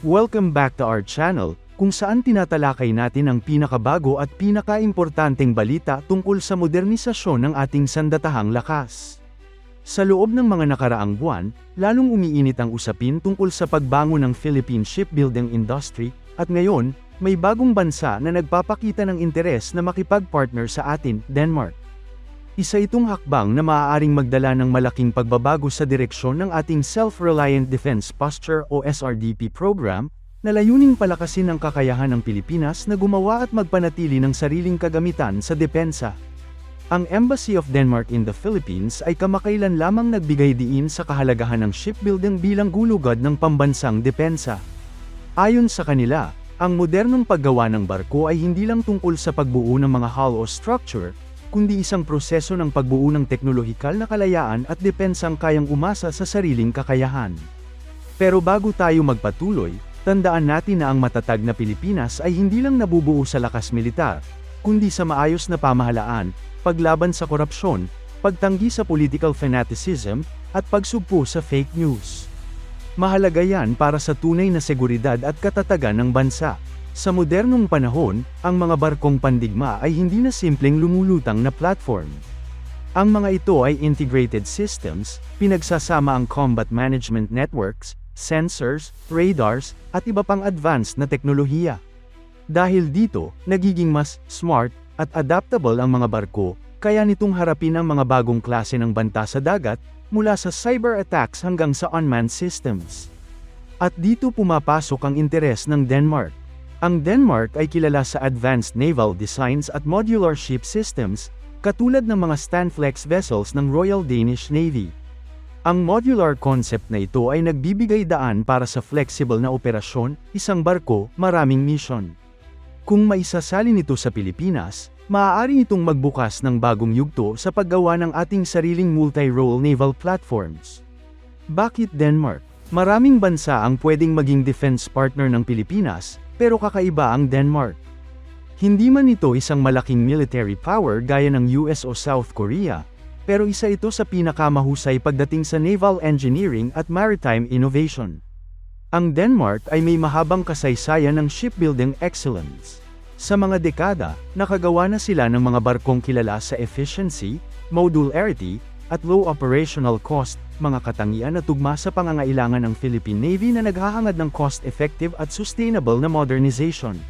Welcome back to our channel, kung saan tinatalakay natin ang pinakabago at pinakaimportanteng balita tungkol sa modernisasyon ng ating sandatahang lakas. Sa loob ng mga nakaraang buwan, lalong umiinit ang usapin tungkol sa pagbangon ng Philippine shipbuilding industry, at ngayon, may bagong bansa na nagpapakita ng interes na makipag-partner sa atin, Denmark. Isa itong hakbang na maaaring magdala ng malaking pagbabago sa direksyon ng ating Self-Reliant Defense Posture o SRDP program, na layuning palakasin ang kakayahan ng Pilipinas na gumawa at magpanatili ng sariling kagamitan sa depensa. Ang Embassy of Denmark in the Philippines ay kamakailan lamang nagbigay diin sa kahalagahan ng shipbuilding bilang gulugad ng pambansang depensa. Ayon sa kanila, ang modernong paggawa ng barko ay hindi lang tungkol sa pagbuo ng mga hull o structure, kundi isang proseso ng pagbuo ng teknolohikal na kalayaan at depensang kayang umasa sa sariling kakayahan. Pero bago tayo magpatuloy, tandaan natin na ang matatag na Pilipinas ay hindi lang nabubuo sa lakas militar, kundi sa maayos na pamahalaan, paglaban sa korupsyon, pagtanggi sa political fanaticism, at pagsugpo sa fake news. Mahalaga yan para sa tunay na seguridad at katatagan ng bansa. Sa modernong panahon, ang mga barkong pandigma ay hindi na simpleng lumulutang na platform. Ang mga ito ay integrated systems, pinagsasama ang combat management networks, sensors, radars, at iba pang advanced na teknolohiya. Dahil dito, nagiging mas smart at adaptable ang mga barko, kaya nitong harapin ang mga bagong klase ng banta sa dagat, mula sa cyber attacks hanggang sa unmanned systems. At dito pumapasok ang interes ng Denmark. Ang Denmark ay kilala sa advanced naval designs at modular ship systems, katulad ng mga Stanflex vessels ng Royal Danish Navy. Ang modular concept na ito ay nagbibigay daan para sa flexible na operasyon, isang barko, maraming mission. Kung maisasalin ito sa Pilipinas, maaari itong magbukas ng bagong yugto sa paggawa ng ating sariling multi-role naval platforms. Bakit Denmark? Maraming bansa ang pwedeng maging defense partner ng Pilipinas, pero kakaiba ang Denmark. Hindi man ito isang malaking military power gaya ng US o South Korea, pero isa ito sa pinakamahusay pagdating sa naval engineering at maritime innovation. Ang Denmark ay may mahabang kasaysayan ng shipbuilding excellence. Sa mga dekada, nakagawa na sila ng mga barkong kilala sa efficiency, modularity, at low operational cost, mga katangian na tugma sa pangangailangan ng Philippine Navy na naghahangad ng cost-effective at sustainable na modernization.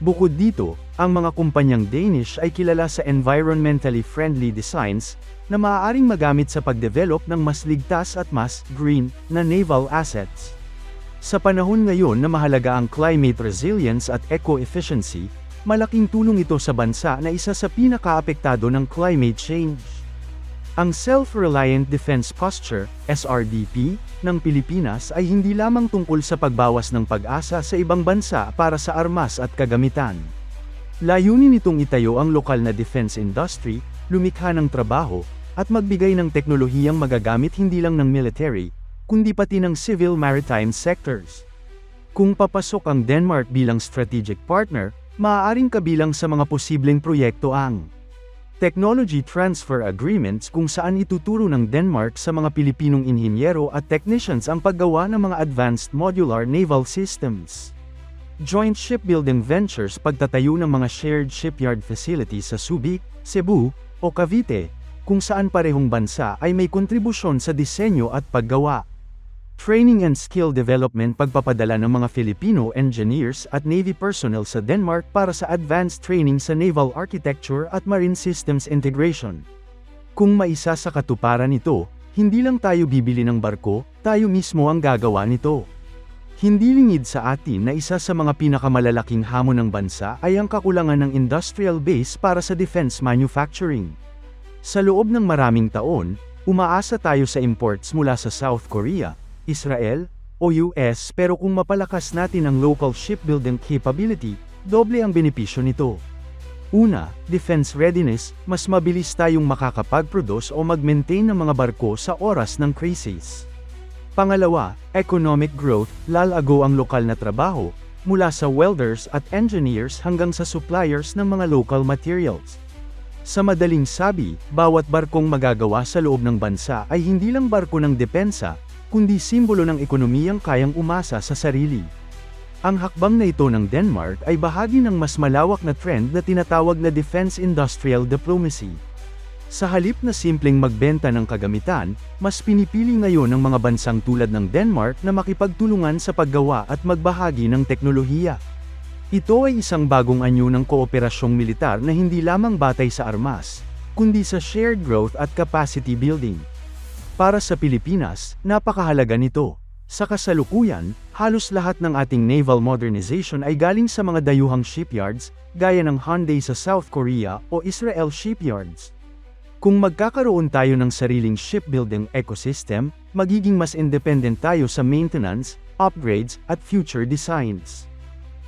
Bukod dito, ang mga kumpanyang Danish ay kilala sa environmentally friendly designs, na maaaring magamit sa pagdevelop ng mas ligtas at mas green na naval assets. Sa panahon ngayon na mahalaga ang climate resilience at eco-efficiency, malaking tulong ito sa bansa na isa sa pinakaapektado ng climate change. Ang Self-Reliant Defense Posture, SRDP, ng Pilipinas ay hindi lamang tungkol sa pagbawas ng pag-asa sa ibang bansa para sa armas at kagamitan. Layunin nitong itayo ang lokal na defense industry, lumikha ng trabaho, at magbigay ng teknolohiyang magagamit hindi lang ng military, kundi pati ng civil maritime sectors. Kung papasok ang Denmark bilang strategic partner, maaaring kabilang sa mga posibleng proyekto ang Technology Transfer Agreements kung saan ituturo ng Denmark sa mga Pilipinong inhinyero at technicians ang paggawa ng mga advanced modular naval systems. Joint Shipbuilding Ventures pagtatayo ng mga shared shipyard facilities sa Subic, Cebu, o Cavite, kung saan parehong bansa ay may kontribusyon sa disenyo at paggawa. Training and skill development pagpapadala ng mga Filipino engineers at Navy personnel sa Denmark para sa advanced training sa naval architecture at marine systems integration. Kung maisa sa katuparan nito, hindi lang tayo bibili ng barko, tayo mismo ang gagawa nito. Hindi lingid sa atin na isa sa mga pinakamalalaking hamon ng bansa ay ang kakulangan ng industrial base para sa defense manufacturing. Sa loob ng maraming taon, umaasa tayo sa imports mula sa South Korea, Israel, o US pero kung mapalakas natin ang local shipbuilding capability, doble ang benepisyo nito. Una, defense readiness, mas mabilis tayong makakapag-produce o mag-maintain ng mga barko sa oras ng crisis. Pangalawa, economic growth, lalago ang lokal na trabaho, mula sa welders at engineers hanggang sa suppliers ng mga local materials. Sa madaling sabi, bawat barkong magagawa sa loob ng bansa ay hindi lang barko ng depensa, kundi simbolo ng ekonomiyang kayang umasa sa sarili. Ang hakbang na ito ng Denmark ay bahagi ng mas malawak na trend na tinatawag na Defense Industrial Diplomacy. Sa halip na simpleng magbenta ng kagamitan, mas pinipili ngayon ng mga bansang tulad ng Denmark na makipagtulungan sa paggawa at magbahagi ng teknolohiya. Ito ay isang bagong anyo ng kooperasyong militar na hindi lamang batay sa armas, kundi sa shared growth at capacity building. Para sa Pilipinas, napakahalaga nito. Sa kasalukuyan, halos lahat ng ating naval modernization ay galing sa mga dayuhang shipyards, gaya ng Hyundai sa South Korea o Israel shipyards. Kung magkakaroon tayo ng sariling shipbuilding ecosystem, magiging mas independent tayo sa maintenance, upgrades, at future designs.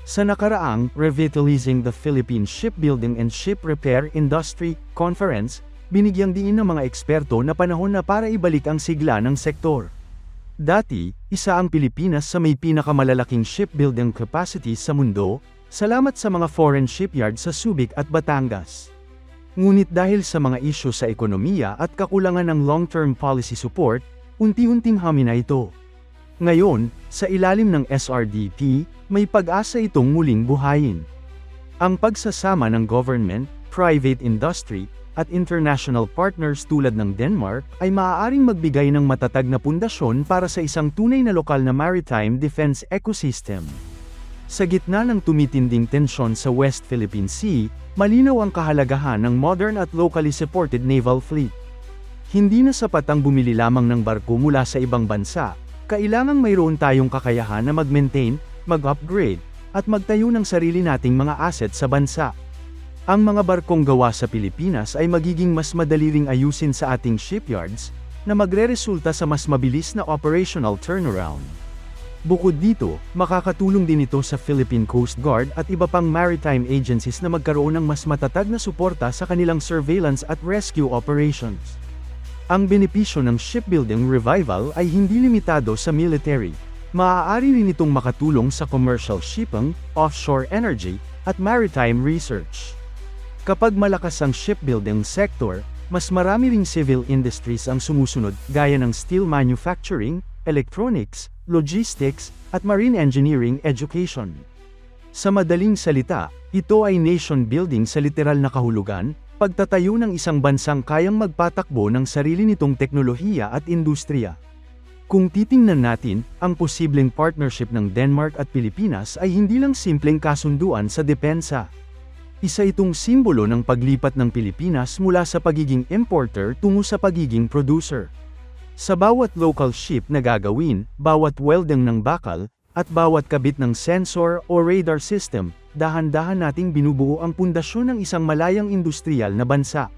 Sa nakaraang Revitalizing the Philippine Shipbuilding and Ship Repair Industry Conference, binigyang diin ng mga eksperto na panahon na para ibalik ang sigla ng sektor. Dati, isa ang Pilipinas sa may pinakamalalaking shipbuilding capacity sa mundo, salamat sa mga foreign shipyards sa Subic at Batangas. Ngunit dahil sa mga isyu sa ekonomiya at kakulangan ng long-term policy support, unti-unting hamina ito. Ngayon, sa ilalim ng SRDP, may pag-asa itong muling buhayin. Ang pagsasama ng government, private industry, at international partners tulad ng Denmark ay maaaring magbigay ng matatag na pundasyon para sa isang tunay na lokal na maritime defense ecosystem. Sa gitna ng tumitinding tensyon sa West Philippine Sea, malinaw ang kahalagahan ng modern at locally supported naval fleet. Hindi na sapat ang bumili lamang ng barko mula sa ibang bansa, kailangang mayroon tayong kakayahan na mag-maintain, mag-upgrade, at magtayo ng sarili nating mga asset sa bansa. Ang mga barkong gawa sa Pilipinas ay magiging mas madali ring ayusin sa ating shipyards, na magre-resulta sa mas mabilis na operational turnaround. Bukod dito, makakatulong din ito sa Philippine Coast Guard at iba pang maritime agencies na magkaroon ng mas matatag na suporta sa kanilang surveillance at rescue operations. Ang benepisyo ng shipbuilding revival ay hindi limitado sa military. Maaari rin itong makatulong sa commercial shipping, offshore energy, at maritime research. Kapag malakas ang shipbuilding sector, mas marami ring civil industries ang sumusunod, gaya ng steel manufacturing, electronics, logistics, at marine engineering education. Sa madaling salita, ito ay nation building sa literal na kahulugan, pagtatayo ng isang bansang kayang magpatakbo ng sarili nitong teknolohiya at industriya. Kung titingnan natin, ang posibleng partnership ng Denmark at Pilipinas ay hindi lang simpleng kasunduan sa depensa. Isa itong simbolo ng paglipat ng Pilipinas mula sa pagiging importer tungo sa pagiging producer. Sa bawat local ship na gagawin, bawat welding ng bakal, at bawat kabit ng sensor o radar system, dahan-dahan nating binubuo ang pundasyon ng isang malayang industrial na bansa.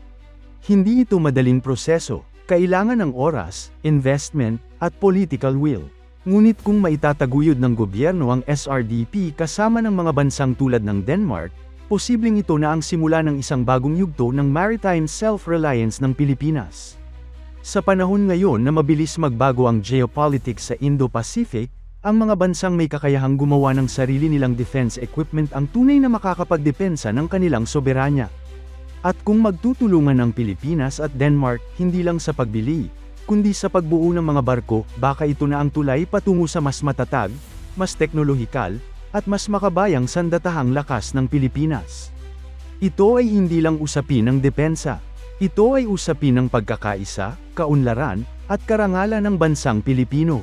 Hindi ito madaling proseso, kailangan ng oras, investment, at political will. Ngunit kung maitataguyod ng gobyerno ang SRDP kasama ng mga bansang tulad ng Denmark, posibleng ito na ang simula ng isang bagong yugto ng maritime self-reliance ng Pilipinas. Sa panahon ngayon na mabilis magbago ang geopolitics sa Indo-Pacific, ang mga bansang may kakayahang gumawa ng sarili nilang defense equipment ang tunay na makakapagdepensa ng kanilang soberanya. At kung magtutulungan ang Pilipinas at Denmark, hindi lang sa pagbili, kundi sa pagbuo ng mga barko, baka ito na ang tulay patungo sa mas matatag, mas teknolohikal, at mas makabayang sandatahang lakas ng Pilipinas. Ito ay hindi lang usapin ng depensa. Ito ay usapin ng pagkakaisa, kaunlaran, at karangalan ng bansang Pilipino.